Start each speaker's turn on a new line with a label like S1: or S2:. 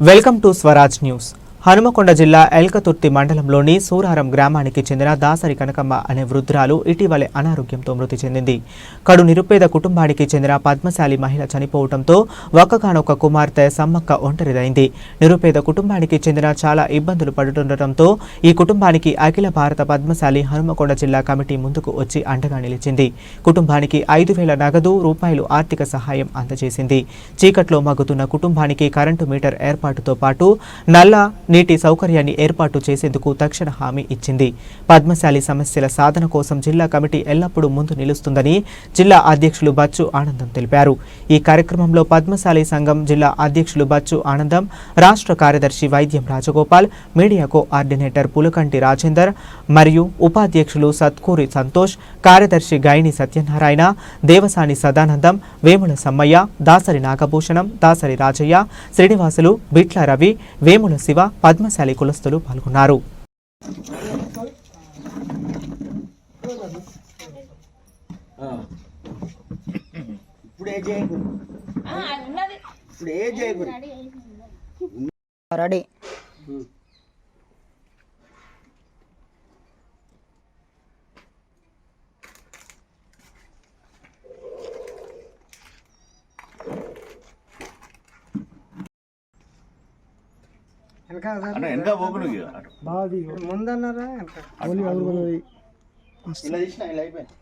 S1: Welcome to Swaraj news Hanumakonda జిల్లా ఎల్కతుర్తి మండలంలోని సూరారం గ్రామానికి చెందిన దాసరి కనకమ్మ అనే వృద్ధురాలు ఇటీవలే అనారోగ్యంతో మృతి చెందింది. కడు నిరుపేద కుటుంబానికి చెందిన పద్మశాలి మహిళ చనిపోవడంతో ఒక్కగానొక్క కుమార్తె సమ్మక్క ఒంటరిదైంది. నిరుపేద కుటుంబానికి చెందిన చాలా ఇబ్బందులు పడుతుండటంతో ఈ కుటుంబానికి అఖిల భారత పద్మశాలి హనుమకొండ జిల్లా కమిటీ ముందుకు వచ్చి అండగా నిలిచింది. కుటుంబానికి ఐదు వేల నగదు రూపాయలు ఆర్థిక సహాయం అందజేసింది. చీకట్లో మగ్గుతున్న కుటుంబానికి కరెంటు మీటర్ ఏర్పాటుతో పాటు నల్ల నీటి సౌకర్యాన్ని ఏర్పాటు చేసేందుకు తక్షణ హామీ ఇచ్చింది. పద్మశాలి సమస్యల సాధన కోసం జిల్లా కమిటీ ఎల్లప్పుడూ ముందు నిలుస్తుందని జిల్లా అధ్యక్షులు బచ్చు ఆనందం తెలిపారు. ఈ కార్యక్రమంలో పద్మశాలి సంఘం జిల్లా అధ్యక్షులు బచ్చు ఆనందం రాష్ట్ర కార్యదర్శి వైద్యం రాజగోపాల్ మీడియా కోఆర్డినేటర్ పులకంటి రాజేందర్ మరియు ఉపాధ్యక్షులు సత్కూరి సంతోష్ కార్యదర్శి గైని సత్యనారాయణ దేవసాని సదానందం వేముల సమ్మయ్య దాసరి నాగభూషణం దాసరి రాజయ్య శ్రీనివాసులు బిట్ల రవి వేముల శివ పద్మశాలి కులస్తులు పాల్గొన్నారు.
S2: రెడీ.
S3: వెనక పోకు అటు.
S4: ముందన్నారా. ఇలా తీసిన ఇలా అయిపోయింది.